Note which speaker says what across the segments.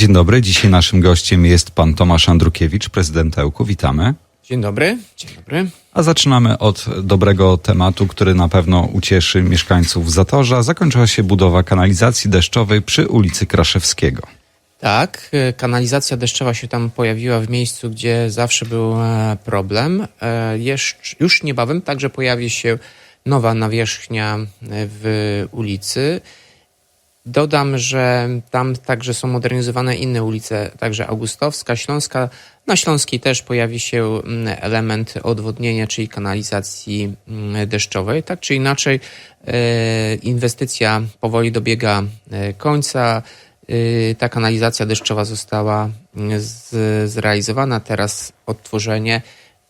Speaker 1: Dzień dobry. Dzisiaj naszym gościem jest pan Tomasz Andrukiewicz, prezydent Ełku. Witamy.
Speaker 2: Dzień dobry. Dzień dobry.
Speaker 1: A zaczynamy od dobrego tematu, który na pewno ucieszy mieszkańców Zatorza. Zakończyła się budowa kanalizacji deszczowej przy ulicy Kraszewskiego.
Speaker 2: Tak, e, kanalizacja deszczowa się tam pojawiła w miejscu, gdzie zawsze był e, problem. E, Jeszcze, już niebawem także pojawi się nowa nawierzchnia w ulicy. Dodam, że tam także są modernizowane inne ulice, także Augustowska, Śląska. Na Śląskiej też pojawi się mm, element odwodnienia, czyli kanalizacji mm, deszczowej. Tak czy inaczej, e, inwestycja powoli dobiega e, końca. E, Ta kanalizacja deszczowa została mm, zrealizowana. Teraz odtworzenie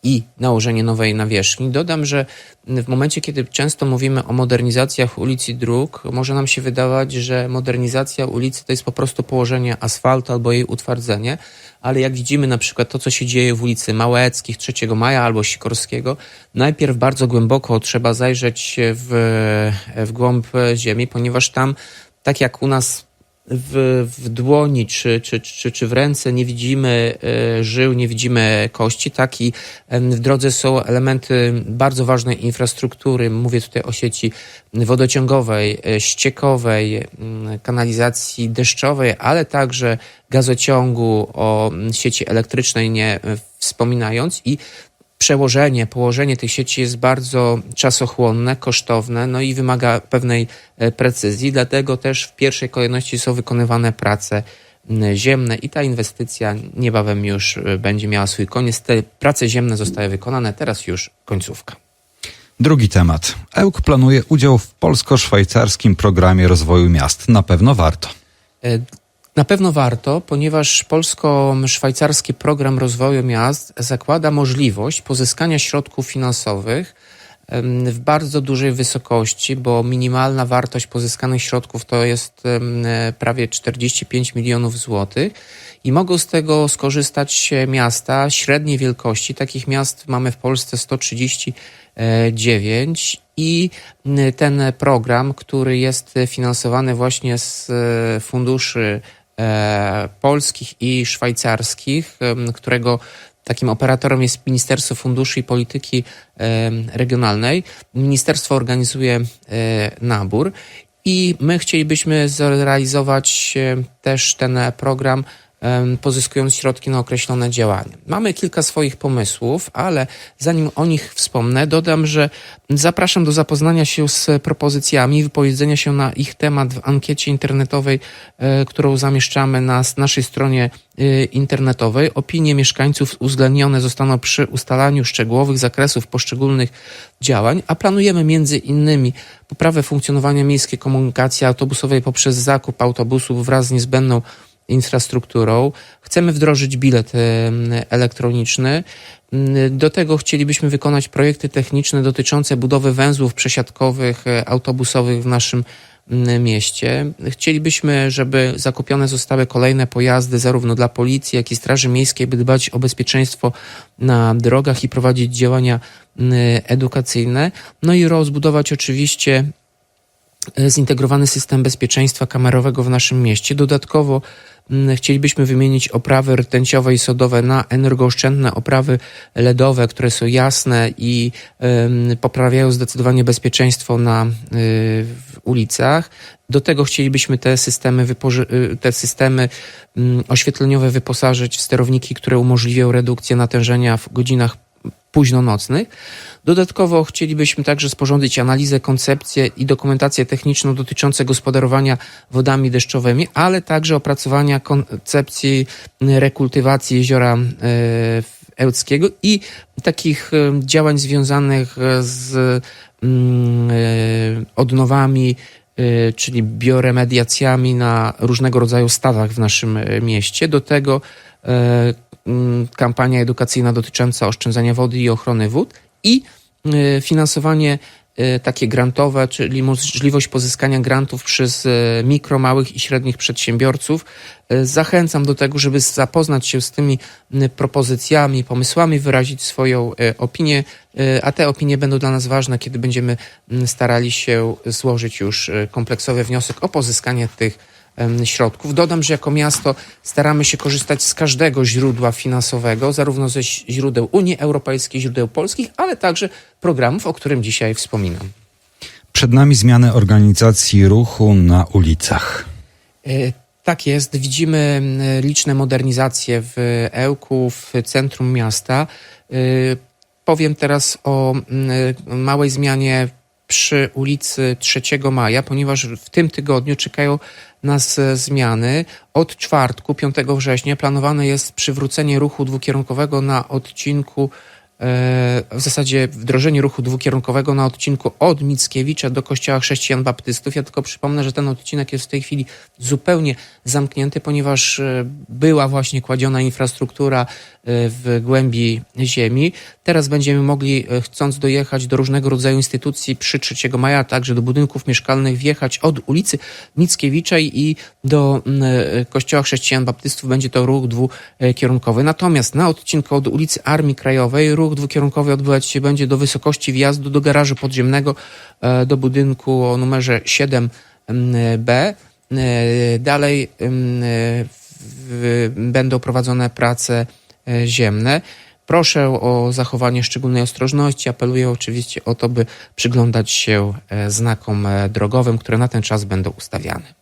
Speaker 2: i nałożenie nowej nawierzchni. Dodam, że w momencie, kiedy często mówimy o modernizacjach ulic i dróg, może nam się wydawać, że modernizacja ulicy to jest po prostu położenie asfaltu albo jej utwardzenie, ale jak widzimy na przykład to, co się dzieje w ulicy Małeckich, 3 Maja albo Sikorskiego, najpierw bardzo głęboko trzeba zajrzeć w, w głąb ziemi, ponieważ tam, tak jak u nas w, w dłoni czy, czy, czy, czy w ręce nie widzimy e, żył, nie widzimy kości, tak i w drodze są elementy bardzo ważnej infrastruktury. Mówię tutaj o sieci wodociągowej, e, ściekowej, mm, kanalizacji deszczowej, ale także gazociągu, o sieci elektrycznej nie e, wspominając i przełożenie, położenie tych sieci jest bardzo czasochłonne, kosztowne, no i wymaga pewnej e, precyzji, dlatego też w pierwszej kolejności są wykonywane prace ziemne i ta inwestycja niebawem już e, będzie miała swój koniec. Te prace ziemne zostały wykonane, teraz już końcówka.
Speaker 1: Drugi temat. Ełk planuje udział w polsko-szwajcarskim programie rozwoju miast. Na pewno warto.
Speaker 2: Na pewno warto, ponieważ polsko-szwajcarski program rozwoju miast zakłada możliwość pozyskania środków finansowych w bardzo dużej wysokości, bo minimalna wartość pozyskanych środków to jest prawie 45 milionów złotych i mogą z tego skorzystać miasta średniej wielkości. Takich miast mamy w Polsce 139 i ten program, który jest finansowany właśnie z e, funduszy polskich i szwajcarskich, którego takim operatorem jest Ministerstwo Funduszy i Polityki Regionalnej. Ministerstwo organizuje e, nabór i my chcielibyśmy zrealizować e, też ten program pozyskując środki na określone działania. Mamy kilka swoich pomysłów, ale zanim o nich wspomnę, dodam, że zapraszam do zapoznania się z propozycjami, wypowiedzenia się na ich temat w ankiecie internetowej, e, którą zamieszczamy na naszej stronie e, internetowej. Opinie mieszkańców uwzględnione zostaną przy ustalaniu szczegółowych zakresów poszczególnych działań, a planujemy między innymi poprawę funkcjonowania miejskiej komunikacji autobusowej poprzez zakup autobusów wraz z niezbędną infrastrukturą. Chcemy wdrożyć bilet elektroniczny. Mm, Do tego chcielibyśmy wykonać projekty techniczne dotyczące budowy węzłów przesiadkowych e, autobusowych w naszym mm, mieście. Chcielibyśmy, żeby zakupione zostały kolejne pojazdy zarówno dla policji, jak i Straży Miejskiej, by dbać o bezpieczeństwo na drogach i prowadzić działania mm, edukacyjne. No i rozbudować oczywiście e, zintegrowany system bezpieczeństwa kamerowego w naszym mieście. Dodatkowo chcielibyśmy wymienić oprawy rtęciowe i sodowe na energooszczędne oprawy LEDowe, które są jasne i poprawiają zdecydowanie bezpieczeństwo na y, ulicach. Do tego chcielibyśmy te systemy, y, te systemy mm, oświetleniowe wyposażyć w sterowniki, które umożliwią redukcję natężenia w godzinach późnonocnych. Dodatkowo chcielibyśmy także sporządzić analizę, koncepcję i dokumentację techniczną dotyczące gospodarowania wodami deszczowymi, ale także opracowania koncepcji rekultywacji jeziora e, Ełckiego i takich e, działań związanych z mm, e, odnowami, czyli bioremediacjami na różnego rodzaju stawach w naszym mieście. Do tego kampania edukacyjna dotycząca oszczędzania wody i ochrony wód i e, finansowanie e, takie grantowe, czyli możliwość pozyskania grantów przez e, mikro, małych i średnich przedsiębiorców. E, Zachęcam do tego, żeby zapoznać się z tymi propozycjami, pomysłami, wyrazić swoją e, opinię, e, a te opinie będą dla nas ważne, kiedy będziemy starali się złożyć już e, kompleksowy wniosek o pozyskanie tych środków. Dodam, że jako miasto staramy się korzystać z każdego źródła finansowego, zarówno ze źródeł Unii Europejskiej, źródeł polskich, ale także programów, o którym dzisiaj wspominam.
Speaker 1: Przed nami zmiany organizacji ruchu na ulicach.
Speaker 2: E, Tak jest. Widzimy liczne modernizacje w Ełku, w centrum miasta. E, Powiem teraz o m, małej zmianie przy ulicy 3 Maja, ponieważ w tym tygodniu czekają nas e, zmiany. Od czwartku, 5 września, planowane jest przywrócenie ruchu dwukierunkowego na odcinku w zasadzie wdrożenie ruchu dwukierunkowego na odcinku od Mickiewicza do Kościoła Chrześcijan Baptystów. Ja tylko przypomnę, że ten odcinek jest w tej chwili zupełnie zamknięty, ponieważ e, była właśnie kładziona infrastruktura e, w głębi ziemi. Teraz będziemy mogli, e, chcąc dojechać do różnego rodzaju instytucji przy 3 maja, także do budynków mieszkalnych, wjechać od ulicy Mickiewicza i do mm, e, Kościoła Chrześcijan Baptystów będzie to ruch dwukierunkowy. Natomiast na odcinku od ulicy Armii Krajowej ruch dwukierunkowy odbywać się będzie do wysokości wjazdu do garażu podziemnego e, do budynku o numerze 7B. E, Dalej będą prowadzone prace e, ziemne. Proszę o zachowanie szczególnej ostrożności. Apeluję oczywiście o to, by przyglądać się znakom drogowym, które na ten czas będą ustawiane.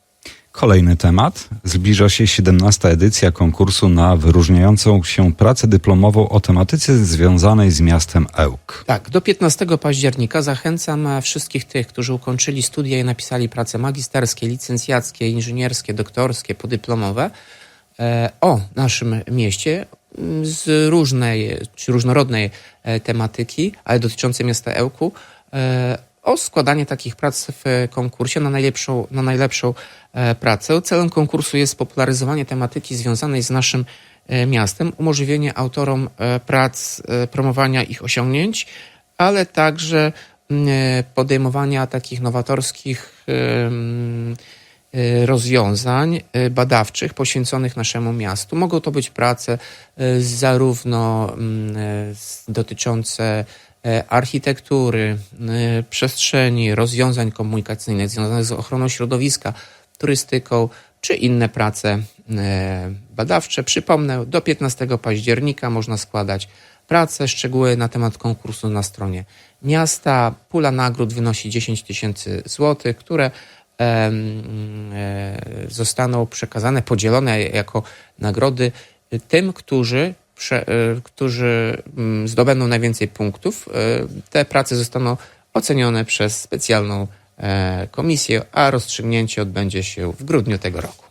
Speaker 1: Kolejny temat. Zbliża się 17. edycja konkursu na wyróżniającą się pracę dyplomową o tematyce związanej z miastem Ełk.
Speaker 2: Tak, do 15 października zachęcam wszystkich tych, którzy ukończyli studia i napisali prace magisterskie, licencjackie, inżynierskie, doktorskie, podyplomowe e, o naszym mieście m, z różnej czy różnorodnej e, tematyki, ale dotyczącej miasta Ełku, e, o składanie takich prac w konkursie na najlepszą, na najlepszą e, pracę. Celem konkursu jest popularyzowanie tematyki związanej z naszym e, miastem, umożliwienie autorom e, prac e, promowania ich osiągnięć, ale także mm, e, podejmowania takich nowatorskich e, rozwiązań e, badawczych poświęconych naszemu miastu. Mogą to być prace e, zarówno mm, e, dotyczące e, architektury, e, przestrzeni, rozwiązań komunikacyjnych związanych z ochroną środowiska, turystyką, czy inne prace e, badawcze. Przypomnę, do 15 października można składać prace, szczegóły na temat konkursu na stronie miasta. Pula nagród wynosi 10 tysięcy złotych, które e, zostaną przekazane, podzielone jako nagrody tym, którzy, e, którzy mm, zdobędą najwięcej punktów. E, Te prace zostaną ocenione przez specjalną e, komisję, a rozstrzygnięcie odbędzie się w grudniu tego roku.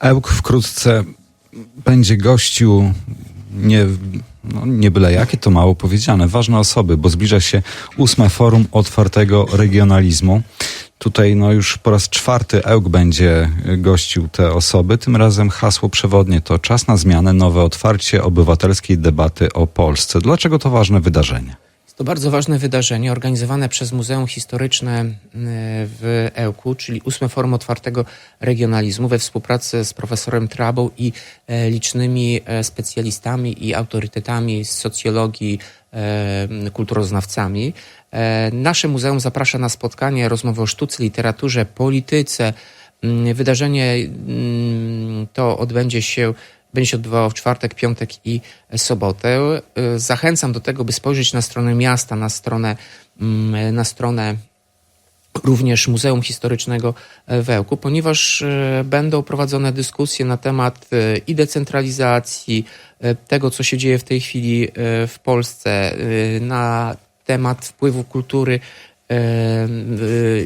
Speaker 1: Ełk wkrótce będzie gościł nie, no nie byle jakie, to mało powiedziane, ważne osoby, bo zbliża się ósme forum otwartego regionalizmu. Tutaj no już po raz czwarty Ełk będzie gościł te osoby. Tym razem hasło przewodnie to czas na zmianę, nowe otwarcie obywatelskiej debaty o Polsce. Dlaczego to ważne wydarzenie?
Speaker 2: To bardzo ważne wydarzenie organizowane przez Muzeum Historyczne y, w Ełku, czyli ósme forum otwartego regionalizmu we współpracy z profesorem Trabą i e, licznymi e, specjalistami i autorytetami z socjologii, e, kulturoznawcami. E, Nasze muzeum zaprasza na spotkanie, rozmowy o sztuce, literaturze, polityce. Mm, Wydarzenie mm, to odbędzie się będzie się odbywało w czwartek, piątek i sobotę. Y, Zachęcam do tego, by spojrzeć na stronę miasta, na stronę, mm, na stronę również Muzeum Historycznego w Ełku, ponieważ e, będą prowadzone dyskusje na temat e, i decentralizacji, e, tego, co się dzieje w tej chwili e, w Polsce, e, na temat wpływu kultury e, e,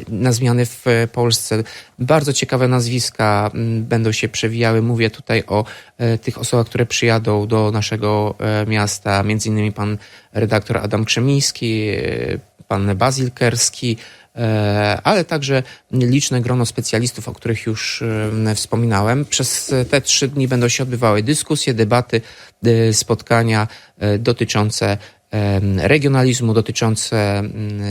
Speaker 2: na zmiany w Polsce. Bardzo ciekawe nazwiska będą się przewijały. Mówię tutaj o e, tych osobach, które przyjadą do naszego e, miasta, między innymi pan redaktor Adam Krzemiński, e, pan Bazil Kerski, e, ale także liczne grono specjalistów, o których już e, wspominałem. Przez te trzy dni będą się odbywały dyskusje, debaty, e, spotkania e, dotyczące e, regionalizmu, dotyczące mm,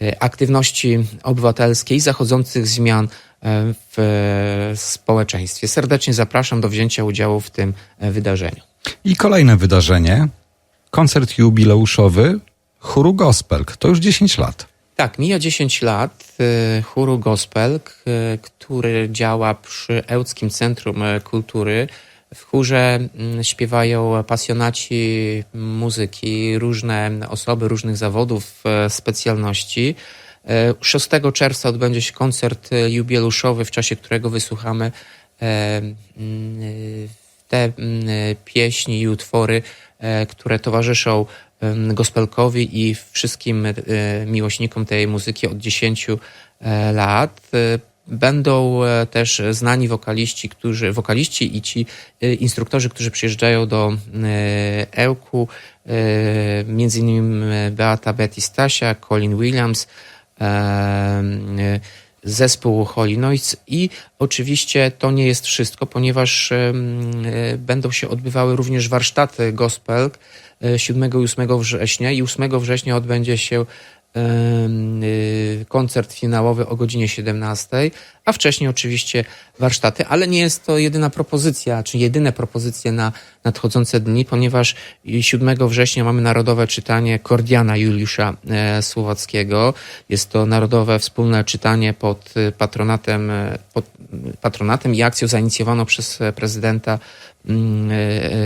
Speaker 2: e, aktywności obywatelskiej, zachodzących zmian e, w e, społeczeństwie. Serdecznie zapraszam do wzięcia udziału w tym e, wydarzeniu.
Speaker 1: I kolejne wydarzenie, koncert jubileuszowy chóru Gospel. To już 10 lat.
Speaker 2: Tak, mija 10 lat y, chóru gospel, k- który działa przy Ełckim Centrum e, Kultury. W chórze mm, śpiewają pasjonaci muzyki, różne osoby różnych zawodów, specjalności. E, 6 czerwca odbędzie się koncert jubileuszowy, w czasie którego wysłuchamy e, mm, y, te mm, pieśni i utwory, e, które towarzyszą gospelkowi i wszystkim e, miłośnikom tej muzyki od 10 e, lat. E, Będą też znani wokaliści, którzy, wokaliści i ci instruktorzy, którzy przyjeżdżają do Ełku, między innymi Beata Betty Stasia, Colin Williams, zespół Holy Noise i oczywiście to nie jest wszystko, ponieważ e, będą się odbywały również warsztaty gospel e, 7 i 8 września i 8 września odbędzie się koncert finałowy o godzinie 17, a wcześniej oczywiście warsztaty, ale nie jest to jedyna propozycja, czy jedyne propozycje na nadchodzące dni, ponieważ 7 września mamy narodowe czytanie Kordiana Juliusza e, Słowackiego. Jest to narodowe wspólne czytanie pod e, patronatem, e, pod patronatem i akcją zainicjowaną przez prezydenta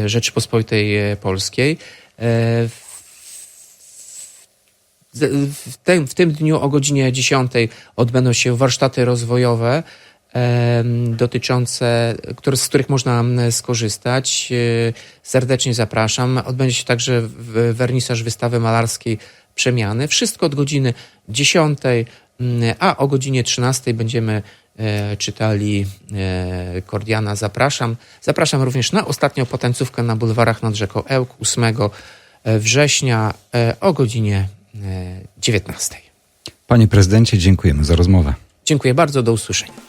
Speaker 2: Rzeczypospolitej Polskiej. W w tym, w tym dniu o godzinie 10 odbędą się warsztaty rozwojowe dotyczące, z których można skorzystać. E, Serdecznie zapraszam. Odbędzie się także wernisaż wystawy malarskiej Przemiany. Wszystko od godziny 10, m, a o godzinie 13 będziemy e, czytali e, Kordiana. Zapraszam. Zapraszam również na ostatnią potańcówkę na bulwarach nad rzeką Ełk 8 września o godzinie 19.
Speaker 1: Panie prezydencie, dziękujemy za rozmowę.
Speaker 2: Dziękuję bardzo, do usłyszenia.